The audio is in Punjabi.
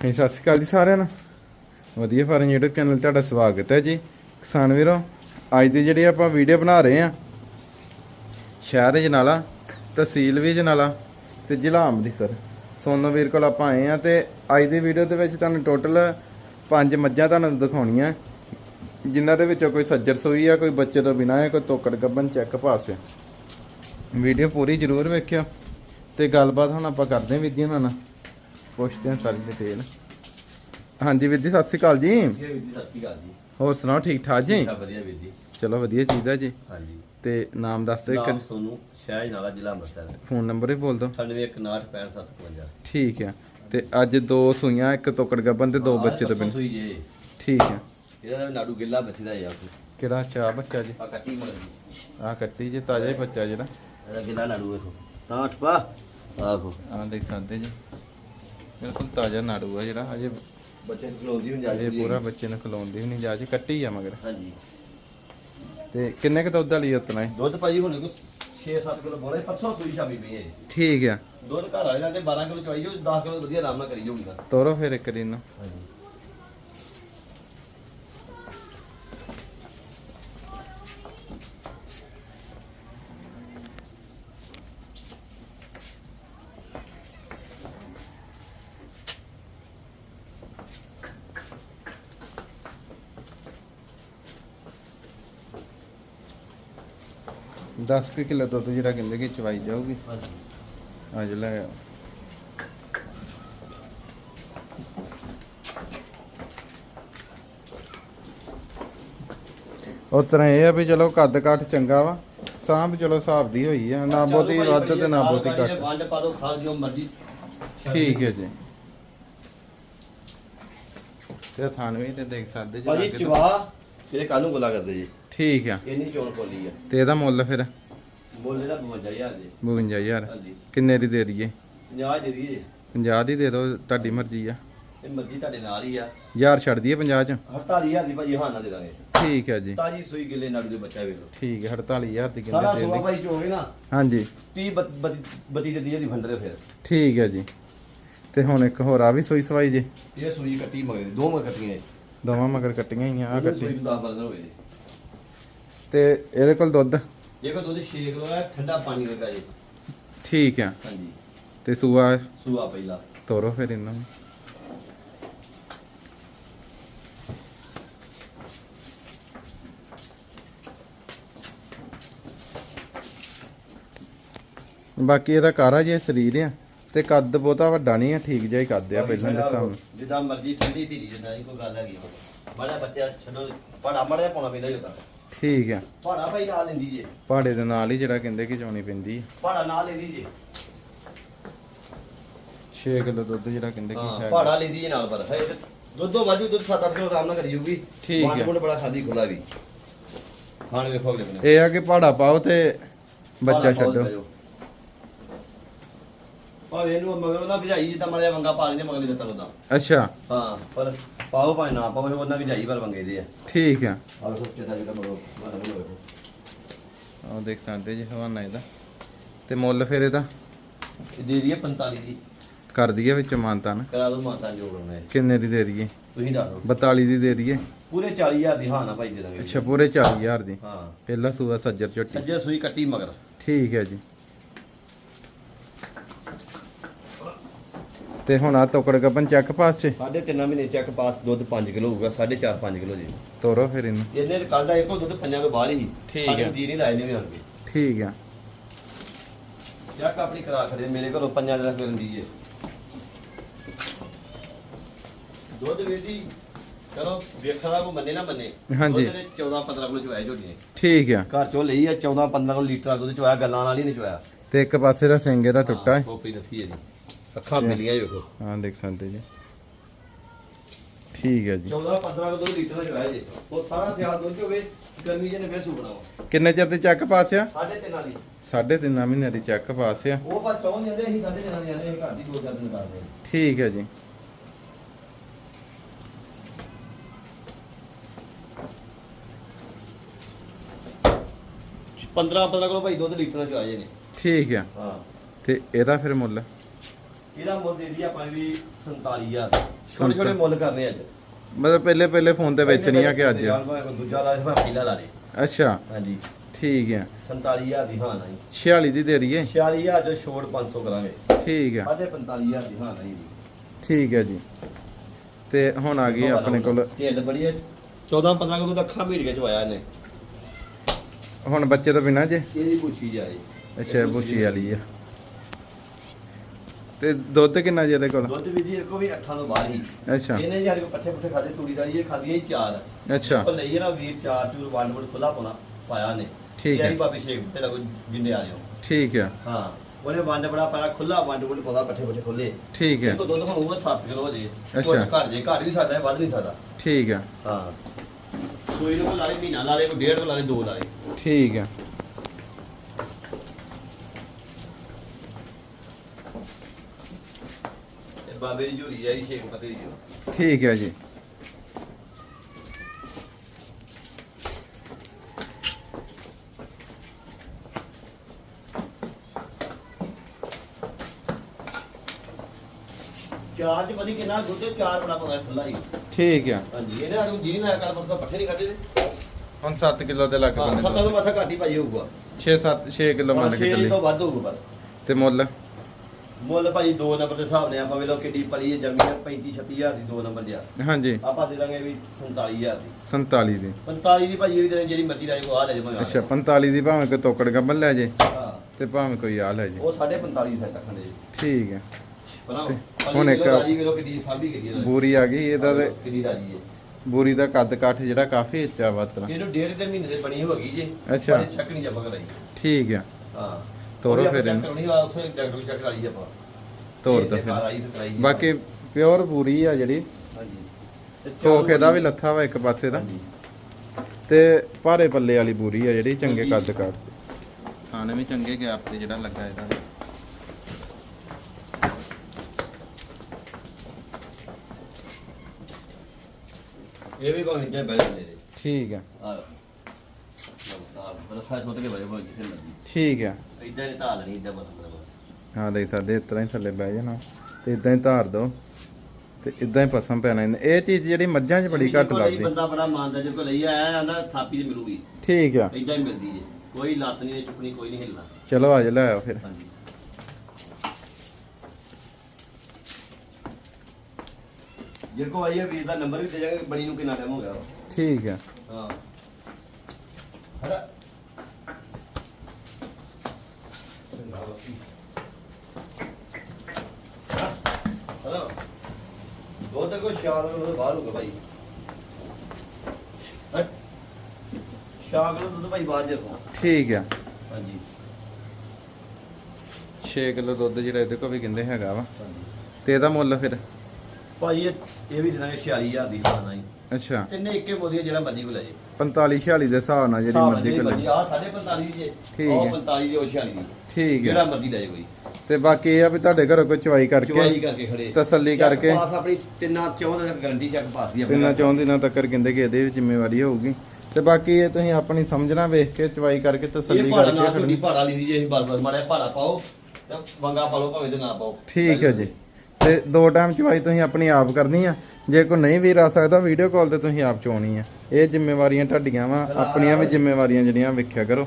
ਹਾਂਜੀ, ਸਤਿ ਸ਼੍ਰੀ ਅਕਾਲ ਜੀ ਸਾਰਿਆਂ ਨੂੰ। ਵਧੀਆ ਫਾਰਮ YouTube ਚੈਨਲ ਤੁਹਾਡਾ ਸਵਾਗਤ ਹੈ ਜੀ। ਕਿਸਾਨ ਵੀਰੋ, ਅੱਜ ਦੀ ਜਿਹੜੀ ਆਪਾਂ ਵੀਡੀਓ ਬਣਾ ਰਹੇ ਆ ਸ਼ਹਿਰ ਜਨਾਲਾ, ਤਹਿਸੀਲ ਵੀ ਜਨਾਲਾ ਤੇ ਜ਼ਿਲ੍ਹਾ ਅੰਮ੍ਰਿਤਸਰ। ਸੋਨੋ ਵੀਰ ਕੋਲ ਆਪਾਂ ਆਏ ਆ ਤੇ ਅੱਜ ਦੀ ਵੀਡੀਓ ਦੇ ਵਿੱਚ ਤੁਹਾਨੂੰ ਟੋਟਲ ਪੰਜ ਮੱਝਾਂ ਤੁਹਾਨੂੰ ਦਿਖਾਉਣੀਆਂ। ਜਿਨ੍ਹਾਂ ਦੇ ਵਿੱਚੋਂ ਕੋਈ ਸੱਜਰ ਸੋਈ ਆ, ਕੋਈ ਬੱਚੇ ਤੋਂ ਬਿਨਾਂ ਹੈ ਕੋਈ ਤੋਕੜ ਗੱਬਨ ਚੈੱਕ ਪਾਸ ਆ। ਵੀਡੀਓ ਪੂਰੀ ਜ਼ਰੂਰ ਵੇਖਿਓ ਤੇ ਗੱਲਬਾਤ ਹੁਣ ਆਪਾਂ ਕਰਦੇ ਹਾਂ ਵੀਰ ਨਾਲ। ਪੁੱਛਦੇ ਹਾਂ ਸਾਰੀ ਡਿਟੇਲ ਹਾਂਜੀ ਵੀਰ ਜੀ ਸਤਿ ਸ਼੍ਰੀ ਅਕਾਲ ਜੀ। ਵੀਰ ਜੀ ਸਤਿ ਸ਼੍ਰੀ ਅਕਾਲ ਜੀ। ਹੋਰ ਸੁਣਾਓ ਠੀਕ ਠਾਕ ਜੀ? ਸਭ ਵਧੀਆ ਵੀਰ ਜੀ। ਚਲੋ ਵਧੀਆ ਚੀਜ਼ ਹੈ ਜੀ। ਹਾਂਜੀ। ਤੇ ਨਾਮ ਦੱਸ ਦਿਓ ਨਾਮ ਸੋਨੂੰ ਸ਼ਹਿਜ ਨਾਲਾ ਜ਼ਿਲ੍ਹਾ ਅੰਮ੍ਰਿਤਸਰ। ਫੋਨ ਨੰਬਰ ਵੀ ਬੋਲ ਦਿਓ। 9819655755 ਠੀਕ ਆ। ਤੇ ਅੱਜ ਦੋ ਸੂਈਆਂ ਇੱਕ ਤੋਕੜ ਗੱਬਨ ਤੇ ਦੋ ਬੱਚੇ ਤੋਂ ਬਿਨ ਸੂਈ ਜੇ। ਠੀਕ ਆ। ਇਹਦਾ ਨਾੜੂ ਗਿੱਲਾ ਬੱਚੇ ਦਾ ਯਾਰ ਕਿਹੜਾ? ਚਾ ਬੱਚਾ ਜੀ। ਆ ਕੱਟੀ ਮੜ ਆ ਕੱਟੀ ਜੀ ਤਾਜ਼ਾ ਹੀ ਬੱਚਾ ਜਿਹੜਾ। ਇਹਦਾ ਗਿੱਲਾ ਨਾੜੂ ਵੇਖੋ ਤਾਂ ਉੱਠ ਪਾ ਆਖੋ ਆ ਦੇਖ ਸਕਦੇ ਜੀ। ਬਿਲਕੁਲ ਤਾਜ਼ਾ ਨਾੜੂ ਆ ਜਿਹੜਾ ਅਜੇ ਬੱਚੇ ਨੂੰ ਖਲੋਂਦੀ ਹੁੰਦੀ ਅਜੇ ਪੂਰਾ ਬੱਚੇ ਨੂੰ ਖਿਲਾਉਂਦੀ ਵੀ ਨਹੀਂ ਜਾ ਜੀ ਕੱਟੀ ਆ ਮਗਰ। ਹਾਂਜੀ। ਤੇ ਕਿੰਨੇ ਕੁ ਦੁੱਧ ਵਾਲੀ ਉਤਨਾ ਹੈ ਦੁੱਧ ਭਾਜੀ ਹੁਣ ਕੋ 6-7 ਕਿਲੋ ਬੋਲੇ ਪਰਸੋਂ ਸੂਈ ਸ਼ਾਮੀ ਪਈ ਹੈ ਜੀ। ਠੀਕ ਆ। ਦੁੱਧ ਘਰ ਵਾਲੇ ਨਾਲ ਤੇ 12 ਕਿਲੋ ਚਵਾਈ ਹੋ 10 ਕਿਲੋ ਵਧੀਆ ਆਰਾਮ ਨਾਲ ਕਰੀ ਜਾਊਗੀ ਨਾ ਤੋਰੋ ਫਿਰ ਇੱਕ ਦਿਨ ਨੂੰ। ਹਾਂਜੀ। ਦਸ ਕੁ ਕਿਲੋ ਦੁੱਧ ਜਿਹੜਾ ਕਹਿੰਦੇ ਕਿ ਚਵਾਈ ਜਾਊਗੀ। ਹਾਂਜੀ। ਅੱਜ ਲੈ ਆਓ। ਉਸ ਤਰ੍ਹਾਂ ਇਹ ਆ ਵੀ ਚਲੋ ਕੱਦ ਕਾਠ ਚੰਗਾ ਵਾ ਸਾਂਭ ਚਲੋ ਹਿਸਾਬ ਦੀ ਹੋਈ ਆ ਨਾ ਬਹੁਤੀ ਵੱਧ ਤੇ ਨਾ ਬਹੁਤੀ ਘੱਟ। ਵੰਡ ਪਾ ਦੋ ਖਾ ਜਿਓ ਮਰਜ਼ੀ। ਠੀਕ ਹੈ ਜੀ। ਤੇ ਥਾਨ ਵੀ ਤੇ ਦੇਖ ਸਕਦੇ ਜੀ ਭਾਜੀ ਲਾਗੇ ਤੋਂ। ਚਵਾ ਇਹਦੇ ਕੱਲ ਨੂੰ ਗੁੱਲਾ ਕਰਦੇ ਜੀ। ਠੀਕ ਆ। ਇੰਨੀ ਚੋਣ ਖੋਲੀ ਆ। ਤੇ ਇਹਦਾ ਮੁੱਲ ਫਿਰ? ਮੁੱਲ ਇਹਦਾ 52000 ਜੀ 52000 ਹਾਂਜੀ। ਕਿੰਨੇ ਦੀ ਦੇ ਦਈਏ? 50 ਦੇ ਦਈਏ। 50 ਦੀ ਦੇ ਦਿਓ ਤੁਹਾਡੀ ਮਰਜ਼ੀ ਆ। ਇਹ ਮਰਜ਼ੀ ਤੁਹਾਡੇ ਨਾਲ ਹੀ ਆ। ਯਾਰ ਛੱਡ ਦਈਏ 50 ਚ? 48000 ਦੀ ਭਾਜੀ ਹਾਂ ਦੇ ਦਾਂਗੇ। ਠੀਕ ਹੈ ਜੀ। ਤਾਜੀ ਸੂਈ ਗਿੱਲੇ ਨਾੜੂ ਦੇ ਬੱਚਾ ਵੇਖ ਲਓ। ਠੀਕ ਹੈ 48000 ਦੀ ਸਾਰਾ ਕਹਿੰਦੇ ਦੇ ਸੋਆ ਭਾਈ ਚੋਗੇ ਨਾ। ਹਾਂਜੀ। 30 32 ਦੇ ਦੀ ਫੰਡਰੇ ਫਿਰ। ਠੀਕ ਹੈ ਜੀ। ਤੇ ਹੁਣ ਇੱਕ ਹੋਰ ਆ ਵੀ ਸੋਈ ਸਵਾਈ ਜੀ। ਇਹ ਸੂਈ ਕੱਟੀ ਮਗਰ ਦੀ, ਮਗਰ ਕੱਟੀਆਂ। ਦੋਵਾਂ ਮਗਰ ਕੱਟੀਆਂ ਹੀ ਆ ਸੂਈ ਕੱਟੀ। ਨੂੰ 10 ਬਲਨ ਹੋਏ ਜੀ। ਤੇ ਇਹਦੇ ਕੋਲ ਦੁੱਧ? ਕੋ ਦੁੱਧ 6 ਕਿਲੋ ਹੈ ਠੰਡਾ ਪਾਣੀ ਲੱਗਾ ਜੀ। ਠੀਕ ਆ। ਹਾਂਜੀ। ਤੇ ਸੂਆ? ਸੂਆ ਪਹਿਲਾ। ਤੋਰੋ ਫਿਰ ਇਹਨਾਂ ਨੂੰ। ਬਾਕੀ ਇਹਦਾ ਕਾਰਾ ਜੇ ਸਰੀਰ ਆ ਤੇ ਕੱਦ ਬਹੁਤਾ ਵੱਡਾ ਨਹੀਂ ਆ ਠੀਕ ਜਿਹਾ ਹੀ ਕੱਦ ਆ ਪਹਿਲਾਂ ਦੇ ਹਿਸਾਬ ਨਾਲ। ਜਿੱਦਾਂ ਮਰਜ਼ੀ ਠੰਡੀ ਧੀਰੀ ਜਿੱਦਾਂ ਦੀ ਕੋਈ ਗੱਲ ਹੈਗੀ ਬੜਾ ਬੱਚਾ ਛੱਡੋ ਪੜਾ ਮੜਿਆ ਪਾਉਣਾ ਪੈਂਦਾ ਹੀ ਹੁੰਦਾ ਠੀਕ ਆ। ਪੜਾ ਭਾਈ ਨਾਲ ਲੈਂਦੀ ਜੇ। ਪਹਾੜੇ ਦੇ ਨਾਲ ਹੀ ਜਿਹੜਾ ਕਹਿੰਦੇ ਕਿ ਚੋਣੀ ਪੈਂਦੀ ਆ। ਪੜਾ ਨਾਲ ਲੈਂਦੀ ਜੇ। 6 ਕਿਲੋ ਦੁੱਧ ਜਿਹੜਾ ਕਹਿੰਦੇ ਕਿ ਹਾਂ ਹੈਗਾ। ਲੈਂਦੀ ਜੇ ਨਾਲ ਪਰ। ਹੈ ਦੁੱਧੋਂ ਵਾਜੂ ਦੁੱਧ 7-8 ਕਿਲੋ ਆਰਾਮ ਨਾਲ ਕਰੀ ਜਾਊਗੀ। ਠੀਕ ਹੈ। ਮੁੰਡ ਬੜਾ ਖਾਦੀ ਖੁੱਲਾ ਵੀ। ਖਾਣ ਵੇਖੋ ਅਗਲੇ ਬਨੇ ਇਹ ਆ ਕਿ ਪਹਾੜਾ ਪਾਓ ਤੇ ਬੱਚਾ ਛੱਡੋ। ਆ ਇਹਨੂੰ ਮਗਰ ਉਹਦਾ ਭਜਾਈ ਜਿੱਦਾਂ ਮੜਿਆ ਵੰਗਾ ਪਾ ਲੈਂਦੇ ਮਗਰ ਦਿੱਤਾ ਉਹਦਾ। ਅੱਛਾ। ਹਾਂ ਪਰ ਪਾਓ ਭਾਵੇਂ ਨਾ ਪਾਓ ਉਹਨਾਂ ਭਜਾਈ ਪਰ ਵੰਗੇ ਦੇ ਆ। ਠੀਕ ਆ। ਆ ਵੇਖੋ ਚੇਤਾ ਜਿੱਦਾਂ ਮਗਰ ਮਾਰਾ ਬੋਲੋ ਵੇਖੋ ਉਹ ਦੇਖ ਸਕਦੇ ਜੀ ਹਵਾਨਾ ਇਹਦਾ। ਤੇ ਮੁੱਲ ਫਿਰ ਇਹਦਾ? ਇਹ ਦੇ ਦਈਏ 45 ਦੀ। ਕਰ ਦਈਏ ਵਿੱਚ ਕਰਾ ਦੋ ਮਾਤਾ ਜੋੜ ਉਹਨੇ। ਕਿੰਨੇ ਦੀ ਦੇ ਦਈਏ? ਤੁਸੀਂ ਦੱਸ ਦਿਓ। 42 ਦੀ ਦੇ ਦਈਏ। ਪੂਰੇ 40000 ਦੀ ਹਾਂ ਨਾ ਭਾਈ ਦੇ ਦਾਂਗੇ। ਅੱਛਾ ਪੂਰੇ 40000 ਦੀ। ਹਾਂ। ਪਹਿਲਾ ਸੂਆ ਸੱਜਰ ਝੋਟੀ ਸੂਈ ਕੱਟੀ ਮਗਰ। ਠੀਕ ਹੈ ਜੀ। ਤੇ ਹੁਣ ਆ ਤੋਕੜ ਗੱਪਨ ਚੱਕ ਪਾਸ ਚ ਸਾਢੇ ਮਹੀਨੇ ਚੱਕ ਪਾਸ ਦੁੱਧ 5 ਕਿਲੋ ਹੋਊਗਾ 4.5 5 ਕਿਲੋ ਜੀ। ਤੋਰੋ ਫਿਰ ਇਹਨੂੰ। ਇਹਨੇ ਕੱਲ ਦਾ ਇੱਕੋ ਦੁੱਧ ਪੰਜਾਂ ਤੋਂ ਬਾਹਰ ਹੀ। ਠੀਕ ਹੈ। ਜੀ ਨਹੀਂ ਲਾਏ ਨੇ ਵੀ ਆਣਗੇ। ਠੀਕ ਆ। ਚੱਕ ਆਪਣੀ ਕਰਾ ਖੜੇ ਮੇਰੇ ਘਰੋਂ ਪੰਜਾਂ ਦਾ ਫਿਰਨ ਦੀ ਏ। ਦੁੱਧ ਵੀਰ ਜੀ ਚਲੋ ਵੇਖਣ ਦਾ ਕੋ ਮੰਨੇ ਨਾ ਮੰਨੇ। ਹਾਂਜੀ। ਦੁੱਧ ਨੇ 14 15 ਕਿਲੋ ਚਵਾਇਆ ਝੋਟੀ ਨੇ। ਠੀਕ ਆ। ਘਰ ਚੋਂ ਲਈ ਆ 14 15 ਕਿਲੋ ਲੀਟਰ ਦੁੱਧ ਚਵਾਇਆ ਗੱਲਾਂ ਨਾਲ ਹੀ ਨਹੀਂ ਚਵਾਇਆ ਤੇ ਇੱਕ ਪਾਸੇ ਦਾ ਸਿੰਘ ਇਹਦਾ ਟੁੱਟਾ ਹੈ ਕੋਪੀ ਦੱਸੀ ਹੈ ਜੀ ਅੱਖਾਂ ਮਿਲੀਆਂ ਹੀ ਵੇਖੋ। ਹਾਂ ਦੇਖ ਸਕਦੇ ਜੀ। ਠੀਕ ਹੈ ਜੀ। 14 15 ਕਿਲੋ ਲੀਟਰ ਦਾ ਚਵਾਇਆ ਜੀ। ਉਹ ਸਾਰਾ ਸਿਆਲ ਦੁੱਧ ਹੋਵੇ ਗਰਮੀ ਜਿਹਨੇ ਫੇਰ ਸੁਪਣਾ ਵਾ ਕਿੰਨੇ ਚਿਰ ਦੀ ਚੱਕ ਪਾਸ ਆ? ਸਾਢੇ ਤਿੰਨਾਂ ਦੀ। ਸਾਢੇ ਤਿੰਨਾਂ ਮਹੀਨਿਆਂ ਦੀ ਚੱਕ ਪਾਸ ਆ। ਉਹ ਪਰ ਚੌਂ ਜਾਂਦੇ ਅਸੀਂ ਸਾਢੇ ਤਿੰਨਾਂ ਦੀ ਜਾਂਦੇ ਅਸੀਂ ਘਰ ਦੀ ਦੋ ਚਾਰ ਦਿਨ ਕਰਦੇ ਠੀਕ ਹੈ ਜੀ। ਹਾਂ 15 15 ਕਿਲੋ ਭਾਈ ਦੁੱਧ ਲੀਟਰ ਦਾ ਜੀ ਨੇ ਠੀਕ ਆ। ਹਾਂ। ਤੇ ਇਹਦਾ ਫਿਰ ਮੁੱਲ? ਇਹਦਾ ਮੁੱਲ ਦੇ ਦੀ ਆਪਾਂ ਵੀ 47000 ਛੋਟੇ ਛੋਟੇ ਮੁੱਲ ਕਰਨੇ ਅੱਜ। ਮਤਲਬ ਪਹਿਲੇ ਪਹਿਲੇ ਫੋਨ ਤੇ ਵੇਚਣੀ ਆ ਕਿ ਅੱਜ? ਜਾਨ ਭਾਵੇਂ ਕੋਈ ਦੂਜਾ ਲਾ ਦੇ ਭਾਵੇਂ ਪਹਿਲਾ ਲਾ ਦੇ। ਅੱਛਾ। ਹਾਂਜੀ। ਠੀਕ ਹੈ 47000 ਦੀ ਹਾਂ ਨਹੀਂ। 46 ਦੀ ਦੇ ਦਈਏ? 46000 ਚ ਛੋੜ 500 ਕਰਾਂਗੇ। ਠੀਕ ਹੈ ਸਾਢੇ 45000 ਦੀ ਹਾਂ ਨਹੀਂ। ਠੀਕ ਹੈ ਜੀ। ਤੇ ਹੁਣ ਆ ਗਈ ਆਪਣੇ ਕੋਲ ਢਿੱਡ ਬੜੀ ਹੈ 14 15 ਕਿਲੋ ਦਾ ਅੱਖਾਂ ਮੀੜ ਕੇ ਚਵਾਇਆ ਇਹਨੇ। ਹੁਣ ਬੱਚੇ ਤੋਂ ਬਿਨਾਂ ਜੇ? ਇਹਦੀ ਪੁੱਛੀ ਜਾਏ। ਅੱਛਾ ਬੁਸ਼ੀ ਵਾਲੀ ਆ। ਤੇ ਦੁੱਧ ਕਿੰਨਾ ਜੇ ਇਹਦੇ ਕੋਲ? ਦੁੱਧ ਵੀ ਜੀ ਕੋ ਵੀ ਅੱਠਾਂ ਤੋਂ ਬਾਹਰ ਹੀ। ਅੱਛਾ। ਇਹਨੇ ਯਾਰ ਕੋ ਪੱਠੇ ਪੁੱਠੇ ਖਾਦੇ ਤੂੜੀ ਦਾਲੀ ਇਹ ਖਾਦੀ ਹੀ ਚਾਰ। ਅੱਛਾ। ਉਹ ਲਈ ਨਾ ਵੀਰ ਚਾਰ ਚੂਰ ਵੰਡ ਵੰਡ ਖੁੱਲਾ ਪਾਉਣਾ ਪਾਇਆ ਨੇ ਠੀਕ ਹੈ। ਬਾਬੇ ਸ਼ੇਖ ਤੇ ਲੱਗੋ ਜਿੰਨੇ ਆ ਰਹੇ ਹੋ। ਠੀਕ ਹੈ। ਹਾਂ ਉਹਨੇ ਵੰਡ ਬੜਾ ਪਾਇਆ ਖੁੱਲਾ ਵੰਡ ਵੰਡ ਪਾਉਂਦਾ ਪੱਠੇ ਪੁੱਠੇ ਖੁੱਲੇ ਠੀਕ ਹੈ। ਦੁੱਧ ਹੁਣ ਉਹ 7 ਕਿਲੋ ਜੇ ਅੱਛਾ। ਘਰ ਜੇ ਘਰ ਵੀ ਸਕਦਾ ਹੈ ਵੱਧ ਨਹੀਂ ਸਕਦਾ ਠੀਕ ਹੈ। ਹਾਂ। ਸੂਈ ਨੂੰ ਲਾਲੇ ਮਹੀਨਾ ਲਾਲੇ ਕੋ ਡੇਢ ਲਾਲੇ ਦੋ ਲਾਲੇ ਠੀਕ ਹੈ। ਬਾਬੇ ਦੀ ਝੋਲੀ ਆਈ ਸ਼ੇਖ ਫਤਿਹ ਦੀ ਜੋ ਠੀਕ ਹੈ ਜੀ। ਚਾਰ ਚ ਪਤਾ ਨੀ ਕਿੰਨਾ ਦੁੱਧ ਹੈ, ਚਾਰ ਬੜਾ ਪਾਉਂਦਾ ਖੁੱਲਾ ਹੀ ਠੀਕ ਹੈ ਹਾਂਜੀ ਇਹਨੇ ਸਾਨੂੰ ਜੀ ਨਾ ਕਰ ਪਰਸੋਂ ਪੱਠੇ ਨਹੀਂ ਖਾਦੇ ਤੇ। ਹੁਣ 7 ਕਿਲੋ ਦੇ ਲੱਗ ਹਾਂ ਬੰਦੇ ਸੱਤਾਂ ਨੂੰ ਮਸਾ ਘੱਟ ਪਾਈ ਹੋਊਗਾ। 6 7 6 ਕਿਲੋ ਮੰਨ ਕੇ ਛੇ ਚੱਲੀ ਤੋਂ ਵੱਧ ਹੋਊਗਾ ਪਰ। ਤੇ ਮੁੱਲ? ਮੁੱਲ ਭਾਜੀ ਦੋ ਨੰਬਰ ਦੇ ਹਿਸਾਬ ਨਾਲ ਆਪਾਂ ਵੇਲੋ ਕਿੱਡੀ ਪਲੀ ਜੰਮੀ ਹੈ 35 36000 ਦੀ ਦੋ ਨੰਬਰ ਲਿਆ ਹਾਂਜੀ। ਆਪਾਂ ਦੇ ਦਾਂਗੇ ਵੀ 47000 ਦੀ। 47 ਦੀ। 45 ਦੀ ਭਾਜੀ ਦੇ ਜਿਹੜੀ ਮਰਜ਼ੀ ਲਾਏ ਕੋ ਆ ਲੈ ਜੇ ਮੰਗਾ ਅੱਛਾ 45 ਦੀ ਭਾਵੇਂ ਕੋਈ ਤੋਕੜ ਗੱਬਲ ਲੈ ਜੇ ਹਾਂ। ਤੇ ਭਾਵੇਂ ਕੋਈ ਆ ਲੈ ਜੇ। ਉਹ 45 ਸੈੱਟ ਰੱਖਣੇ ਜੀ ਠੀਕ ਹੈ। ਹੁਣ ਇੱਕ ਰਾਜੀ ਵੇਲੋ ਕਿੱਡੀ ਸਾਂਭੀ ਗਈ ਹੈ ਬੂਰੀ ਆ ਗਈ ਇਹਦਾ ਤੇ ਕਿੱਡੀ ਰਾਜੀ ਹੈ। ਬੂਰੀ ਦਾ ਕੱਦ ਕਾਠ ਜਿਹੜਾ ਕਾਫੀ ਉੱਚਾ ਵਾਤਰਾ ਇਹਨੂੰ ਡੇਢ ਦੇ ਮਹੀਨੇ ਦੇ ਬਣੀ ਹੋ ਗਈ ਜੀ। ਅੱਛਾ। ਚੱਕ ਨਹੀਂ ਜੱਬ ਕਰਾਈ। ਠੀਕ ਹੈ। ਹਾਂ। ਤੋਰੋ ਫਿਰ ਇਹਨੂੰ। ਕਰਾਉਣੀ ਆ ਉੱਥੇ ਡਾਕਟਰ ਚੱਕ ਕਰਾਈ ਆਪਾਂ। ਤੋਰ ਦੋ ਫਿਰ। ਤੇ ਕਰਾਈ। ਬਾਕੀ ਪਿਓਰ ਬੂਰੀ ਆ ਜਿਹੜੀ। ਹਾਂਜੀ। ਤੇ ਖੋਖ ਇਹਦਾ ਵੀ ਲੱਥਾ ਵਾ ਇੱਕ ਪਾਸੇ ਦਾ। ਹਾਂਜੀ। ਤੇ ਭਾਰੇ ਪੱਲੇ ਵਾਲੀ ਬੂਰੀ ਆ ਜਿਹੜੀ ਚੰਗੇ ਕੱਦ ਕਾਠ ਖਾਣੇ ਵੀ ਚੰਗੇ ਗੈਪ ਤੇ ਜਿਹੜਾ ਲੱਗਾ ਇਹਦਾ। ਇਹ ਵੀ ਕੋਈ ਨਹੀਂ ਬੈਠ ਜਾਂਦੇ ਨੇ। ਠੀਕ ਹੈ ਆ ਆ ਰਸਾ ਛੋਟ ਕੇ ਬੜੇ ਜਿੱਥੇ ਲੱਗੀ ਠੀਕ ਹੈ ਇਦਾਂ ਨਹੀਂ ਧਾਲ ਨਹੀਂ ਇਦਾਂ ਬਸ ਬਸ। ਹਾਂ ਦੇਖ ਸਕਦੇ ਇਸ ਤਰ੍ਹਾਂ ਹੀ ਥੱਲੇ ਬਹਿ ਜਾਣਾ। ਤੇ ਇਦਾਂ ਹੀ ਧਾਰ ਦੋ ਤੇ ਇਦਾਂ ਹੀ ਪਸਮ ਪੈਣਾ। ਇਹਨੇ। ਇਹ ਚੀਜ਼ ਜਿਹੜੀ ਮੱਝਾਂ 'ਚ ਬੜੀ ਘੱਟ ਲੱਗਦੀ। ਬੰਦਾ ਬੜਾ ਮੰਨਦਾ ਜੇ ਕੋ ਲਈ ਆਇਆ ਆਂਦਾ ਥਾਪੀ ਤੇ ਮਿਲੂਗੀ। ਠੀਕ ਆ। ਇਦਾਂ ਹੀ ਮਿਲਦੀ ਜੇ। ਕੋਈ ਲੱਤ ਨਹੀਂ ਚੁੱਕਣੀ ਕੋਈ ਨਹੀਂ ਹਿੱਲਣਾ। ਚਲੋ ਆ ਜਾ ਲੈ ਆਓ ਫਿਰ। ਹਾਂਜੀ। ਜੇ ਕੋ ਆਈਏ ਵੀਰ ਦਾ ਨੰਬਰ ਵੀ ਦੇ ਜਾਗੇ ਬੜੀ ਨੂੰ ਕਿੰਨਾ ਟਾਈਮ ਹੋ ਗਿਆ ਵਾ। ਠੀਕ ਆ। ਹਾਂ। ਹੜਾ ਹਲੋ। ਦੋ ਤੱਕ ਕੋ ਸ਼ਾਮ ਨੂੰ ਬਾਹਰ ਹੋਗਾ ਭਾਈ। ਹਟ ਸ਼ਾਮ ਨੂੰ ਦੁੱਧ ਭਾਈ ਬਾਹਰ ਦੇਖੋ। ਠੀਕ ਆ। ਹਾਂਜੀ। 6 ਕਿਲੋ ਦੁੱਧ ਜਿਹੜਾ ਇਹਦੇ ਕੋਲ ਵੀ ਕਹਿੰਦੇ ਹੈਗਾ ਵਾ। ਹਾਂਜੀ। ਤੇ ਇਹਦਾ ਮੁੱਲ ਫਿਰ? ਭਾਈ ਇਹ ਇਹ ਵੀ ਦੇਣਾ 46000 ਦੀ ਖਾਣਾ ਹੀ ਅੱਛਾ। ਤਿੰਨੇ ਇੱਕੇ ਬੋਦੀਆਂ ਜਿਹੜਾ ਮਰਜ਼ੀ ਕੋ ਲੈ ਜੇ 45 46 ਦੇ ਹਿਸਾਬ ਨਾਲ ਜਿਹੜੀ ਮਰਜ਼ੀ ਕੋਲ ਆ 45 ਦੀ ਜੇ ਠੀਕ ਉਹ ਹੈ। 45 ਦੀ ਉਹ 46 ਦੀ। ਠੀਕ ਜਿਹੜਾ ਹੈ ਮਰਜ਼ੀ ਲੈ ਜੇ ਕੋਈ। ਤੇ ਬਾਕੀ ਇਹ ਆ ਵੀ ਤੁਹਾਡੇ ਘਰੋਂ ਕੋਈ ਚਵਾਈ ਕਰਕੇ ਕਰਕੇ ਖੜੇ। ਤਸੱਲੀ ਕਰਕੇ। ਪਾਸ ਆਪਣੀ ਤਿੰਨਾਂ ਚੌਂ ਦਾ ਗਾਰੰਟੀ ਚੈੱਕ ਪਾਸ ਦੀ ਤਿੰਨਾਂ ਚੌਂ ਦਿਨਾਂ ਤੱਕ ਕਹਿੰਦੇ ਕਿ ਇਹਦੇ ਵਿੱਚ ਜ਼ਿੰਮੇਵਾਰੀ ਹੋਊਗੀ। ਤੇ ਬਾਕੀ ਇਹ ਤੁਸੀਂ ਆਪਣੀ ਸਮਝਣਾ ਵੇਖ ਕੇ ਚਵਾਈ ਕਰਕੇ ਤਸੱਲੀ ਇਹ ਕਰਕੇ ਝੋਟੀ ਖੜਨੀ ਭਾੜਾ ਲਈ ਦੀ ਜੇ ਅਸੀਂ ਬਾਰ ਬਾਰ ਮਾਰਿਆ ਭਾੜਾ ਪਾਓ ਤੇ ਵੰਗਾ ਪਾ ਲਓ ਭਾਵੇਂ ਤੇ ਨਾ ਪਾਓ। ਠੀਕ ਹੈ ਜੀ। ਤੇ ਦੋ ਟਾਈਮ ਚਵਾਈ ਤੁਸੀਂ ਆਪਣੀ ਆਪ ਕਰਨੀ ਆ। ਜੇ ਕੋਈ ਨਹੀਂ ਵੀ ਰਾ ਸਕਦਾ ਵੀਡੀਓ ਕਾਲ ਤੇ ਤੁਸੀਂ ਆਪ ਚੋਣੀ ਆ। ਇਹ ਜ਼ਿੰਮੇਵਾਰੀਆਂ ਤੁਹਾਡੀਆਂ ਵਾ, ਆਪਣੀਆਂ ਵੀ ਜ਼ਿੰਮੇਵਾਰੀਆਂ ਜਿਹੜੀਆਂ ਵੇਖਿਆ ਕਰੋ।